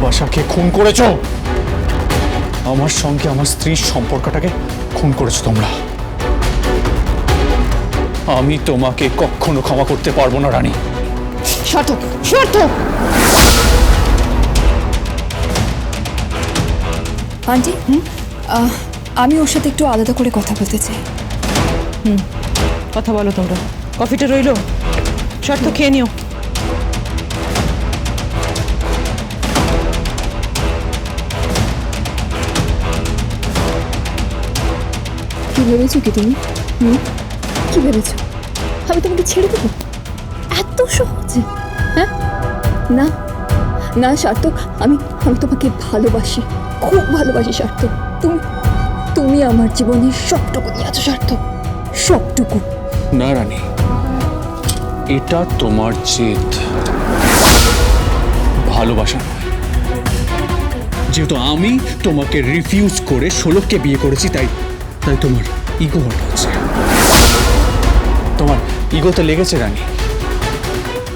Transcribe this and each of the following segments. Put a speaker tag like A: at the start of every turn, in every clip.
A: ভালোবাসাকে খুন করেছ? আমার সঙ্গে আমার স্ত্রীর সম্পর্কটাকে খুন করেছ তোমরা। আমি তোমাকে কখনো ক্ষমা করতে পারব না রানী।
B: সার্থক সার্থক! আন্টি আমি ওর সাথে একটু আলাদা করে কথা বলতে চাই।
C: হুম কথা বলো তোমরা। কফিটা রইল। শর্ত খেয়ে নিও।
B: কি ভেবেছো কি তুমি? কি ভেবেছো? আমি তোমাকে ছেড়ে দেবো? এত সহজে? হ্যাঁ? না না, সার্থক, আমি আমি তোমাকে ভালোবাসি, খুব ভালোবাসি, সার্থক। তুমি তুমি আমার জীবনের সবটুকু দিয়ে আছো সার্থক। সবটুকু।
A: না, রানী, এটা তোমার জেদ। ভালোবাসা যেহেতু আমি তোমাকে রিফিউজ করে ষোলোকে বিয়ে করেছি, তাই তাই তোমার ইগো হট হচ্ছে। তোমার ইগোতে লেগেছে রানী।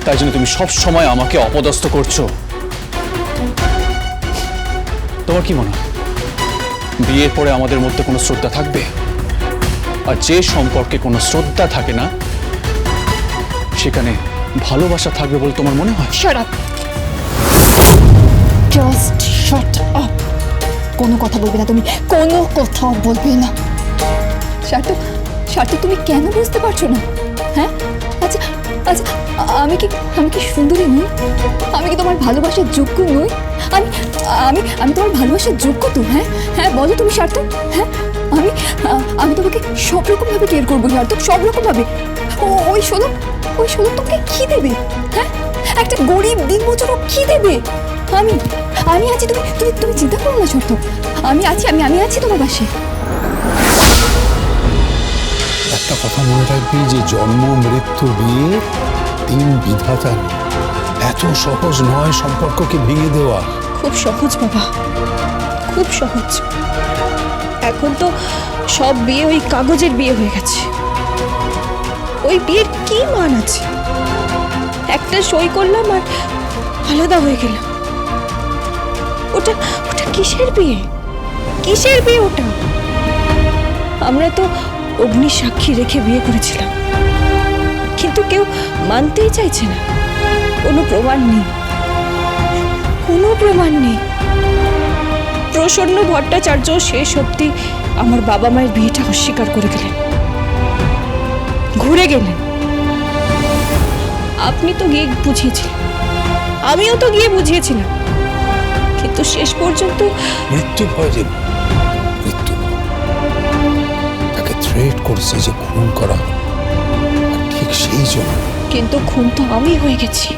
A: তাই জন্য তুমি সব সময় আমাকে অপদস্থ করছ। তোমার কি মনে হয়? বিয়ের পরে আমাদের মধ্যে কোনো শ্রদ্ধা থাকবে? আর যে সম্পর্কে কোনো শ্রদ্ধা থাকে না, সেখানে ভালোবাসা থাকবে বলে তোমার মনে হয়?
B: শাট জাস্ট শাট আপ কোনো কথা বলবে না তুমি, কোনো কথা বলবে না। সার্থক সার্থক তুমি কেন বুঝতে পারছ না? হ্যাঁ? আচ্ছা আচ্ছা আমি কি আমি কি সুন্দরী নই? আমি কি তোমার ভালোবাসার যোগ্য নই? আমি আমি আমি তোমার ভালোবাসার যোগ্য তো হ্যাঁ? হ্যাঁ বলো তুমি সার্থক হ্যাঁ? আমি আমি তোমাকে সব রকমভাবে কেয়ার করব, সার্থক, সব রকমভাবে। ও, ওই শোনো ওই শোনো, তোমাকে কি দেবে? হ্যাঁ? একটা গরিব দিনমজুরও কি দেবে? আমি আমি আছি, তুমি তুমি তুমি চিন্তা করো না, সার্থক। আমি আছি, আমি আমি আছি তোমার পাশে।
D: একটা কথা মনে রাখবি যে জন্ম, মৃত্যু বিয়ে তিন বিধাতার এত সহজ নয় সম্পর্ককে ভেঙে দেওয়া।
E: খুব সহজ, বাবা। খুব সহজ। এখন তো সব বিয়ে ওই কাগজের বিয়ে হয়ে গেছে। ওই বিয়ের কি মান আছে? একটা সই করলাম আর আলাদা হয়ে গেলাম। ওটা ওটা কিসের বিয়ে? কিসের বিয়ে ওটা? আমরা তো অগ্নি সাক্ষী রেখে বিয়ে করেছিলাম। কিন্তু কেউ মানতেই চাইছে না। কোনো প্রমাণ নেই। কোনো প্রমাণ নেই। প্রসন্ন ভট্টাচার্য শেষ অবধি আমার বাবা মায়ের বিয়েটা অস্বীকার করে গেলেন। ঘুরে গেলেন। আপনি তো গিয়ে বুঝিয়েছিলেন। আমিও তো গিয়ে বুঝিয়েছিলাম। কিন্তু শেষ পর্যন্ত
D: মৃত্যু ভয় থ্রেট করছে যে খুন করা ঠিক সেই জন্য।
E: কিন্তু খুন তো আমি হয়ে গেছি।